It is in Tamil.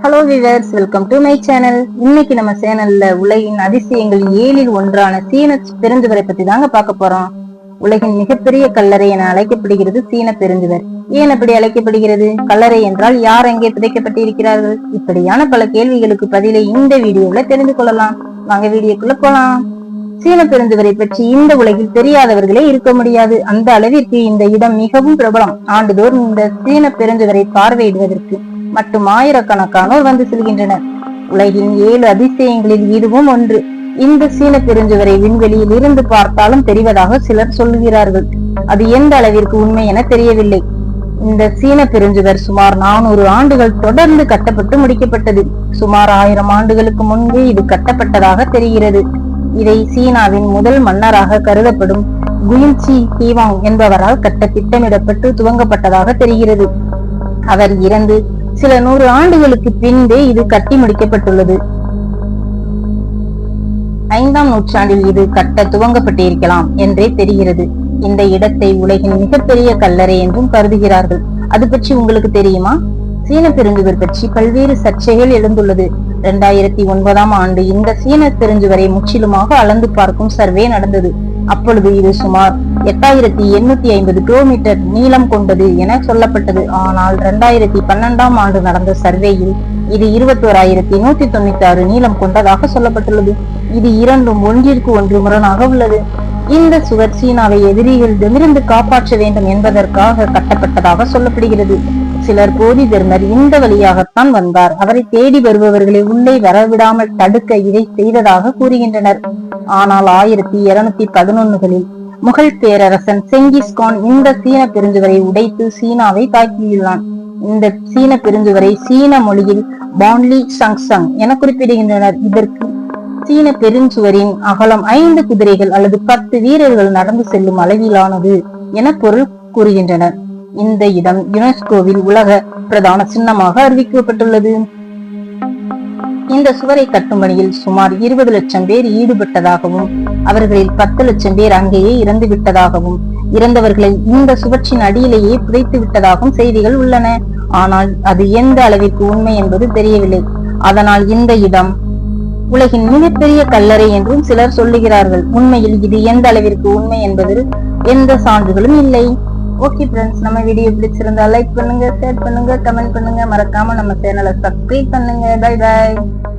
Hello viewers welcome to my channel இன்னைக்கு நம்ம சேனல்ல உலகின் அதிசயங்கள் ஏழில் ஒன்றான சீன பெருஞ்சுவரை பத்தி தாங்க பார்க்க போறோம். உலகின் மிகப்பெரிய கல்லறை என அழைக்கப்படுகிறது சீன பெருஞ்சுவர். ஏன் அப்படி அழைக்கப்படுகிறது? கல்லறை என்றால் யார் அங்கே புதைக்கப்பட்டிருக்கிறார்கள்? இப்படியான பல கேள்விகளுக்கு பதிலை இந்த வீடியோல தெரிந்து கொள்ளலாம். வாங்க வீடியோக்குள்ள போலாம். சீன பெருந்துவரை பற்றி இந்த உலகில் தெரியாதவர்களே இருக்க முடியாது. அந்த அளவிற்கு இந்த இடம் மிகவும் பிரபலம். ஆண்டுதோறும் இந்த சீன பெருந்துவரை பார்வையிடுவதற்கு. மட்டும் ஆயிரக்கணக்கானோர் வந்து செல்கின்றனர். உலகின் ஏழு அதிசயங்களில் இதுவும் ஒன்று. இந்த சீன பெருஞ்சுவரை விண்வெளியில் இருந்து பார்த்தாலும் தெரிவதாக சிலர் சொல்லுகிறார்கள். அது எந்த அளவிற்கு உண்மை என தெரியவில்லை. இந்த சீன பெருஞ்சுவர் சுமார் நானூறு ஆண்டுகள் தொடர்ந்து கட்டப்பட்டு முடிக்கப்பட்டது. சுமார் ஆயிரம் ஆண்டுகளுக்கு முன்பு இது கட்டப்பட்டதாக தெரிகிறது. இதை சீனாவின் முதல் மன்னராக கருதப்படும் குயின்சி ஹீவாங் என்பவரால் கட்ட திட்டமிடப்பட்டு துவங்கப்பட்டதாக தெரிகிறது. அவர் இறந்து சில நூறு ஆண்டுகளுக்கு பின்பே இது கட்டி முடிக்கப்பட்டுள்ளது. ஐந்தாம் நூற்றாண்டில் இது கட்ட துவங்கப்பட்டிருக்கலாம் என்றே தெரிகிறது. இந்த இடத்தை உலகின் மிகப்பெரிய கல்லறை என்றும் கருதுகிறார்கள். அது பற்றி உங்களுக்கு தெரியுமா? சீன பெருஞ்சுவர் பற்றி பல்வேறு சர்ச்சைகள் எழுந்துள்ளது. இரண்டாயிரத்தி ஒன்பதாம் ஆண்டு இந்த சீன பெருஞ்சுவரை முற்றிலுமாக அளந்து பார்க்கும் சர்வே நடந்தது. அப்பொழுது இது சுமார் எட்டாயிரத்தி எண்ணூத்தி ஐம்பது கிலோமீட்டர் நீளம் கொண்டது என சொல்லப்பட்டது. ஆனால் இரண்டாயிரத்தி பன்னெண்டாம் ஆண்டு நடந்த சர்வேயில் இது இருபத்தோராயிரத்தி நூத்தி தொண்ணூத்தி ஆறு நீளம் கொண்டதாக சொல்லப்பட்டுள்ளது. இது இரண்டும் ஒன்றிற்கு ஒன்று முரணாக உள்ளது. இந்த சுவர் சீனாவை எதிரிகளிடமிருந்து காப்பாற்ற வேண்டும் என்பதற்காக கட்டப்பட்டதாக சொல்லப்படுகிறது. சிலர் போதி தர்மர் இந்த வழியாகத்தான் வந்தார். அவரை தேடி வருபவர்களை உள்ளே வரவிடாமல் தடுக்க இதை செய்ததாக கூறுகின்றனர். ஆனால் ஆயிரத்தி இருநூத்தி பதினொன்னுகளில் முகல் பேரரசன் செங்கிஸ்கான் இந்த சீன பெருஞ்சுவரை உடைத்து சீனாவை தாக்கியுள்ளான். இந்த சீன பெருஞ்சுவரை சீன மொழியில் பான்லி சங்சங் என குறிப்பிடுகின்றனர். இதற்கு சீன பெருஞ்சுவரின் அகலம் ஐந்து குதிரைகள் அல்லது பத்து வீரர்கள் நடந்து செல்லும் அளவிலானது என பொருள் கூறுகின்றனர். இந்த இடம் யுனெஸ்கோவில் உலக பிரதான சின்னமாக அறிவிக்கப்பட்டுள்ளது. இந்த சுவரை கட்டும் பணியில் சுமார் இருபது லட்சம் பேர் ஈடுபட்டதாகவும் அவர்களில் பத்து லட்சம் பேர் அங்கேயே இறந்து விட்டதாகவும் இறந்தவர்களை இந்த சுவற்றின் அடியிலேயே புதைத்து விட்டதாகவும் செய்திகள் உள்ளன. ஆனால் அது எந்த அளவிற்கு உண்மை என்பது தெரியவில்லை. அதனால் இந்த இடம் உலகின் மிகப்பெரிய கல்லறை என்றும் சிலர் சொல்லுகிறார்கள். உண்மையில் இது எந்த அளவிற்கு உண்மை என்பதில் எந்த சான்றுகளும் இல்லை. ஓகே ஃப்ரெண்ட்ஸ் நம்ம வீடியோ பிடிச்சிருந்தா லைக் பண்ணுங்க ஷேர் பண்ணுங்க கமெண்ட் பண்ணுங்க. மறக்காம நம்ம சேனலை சப்ஸ்கிரைப் பண்ணுங்க. By by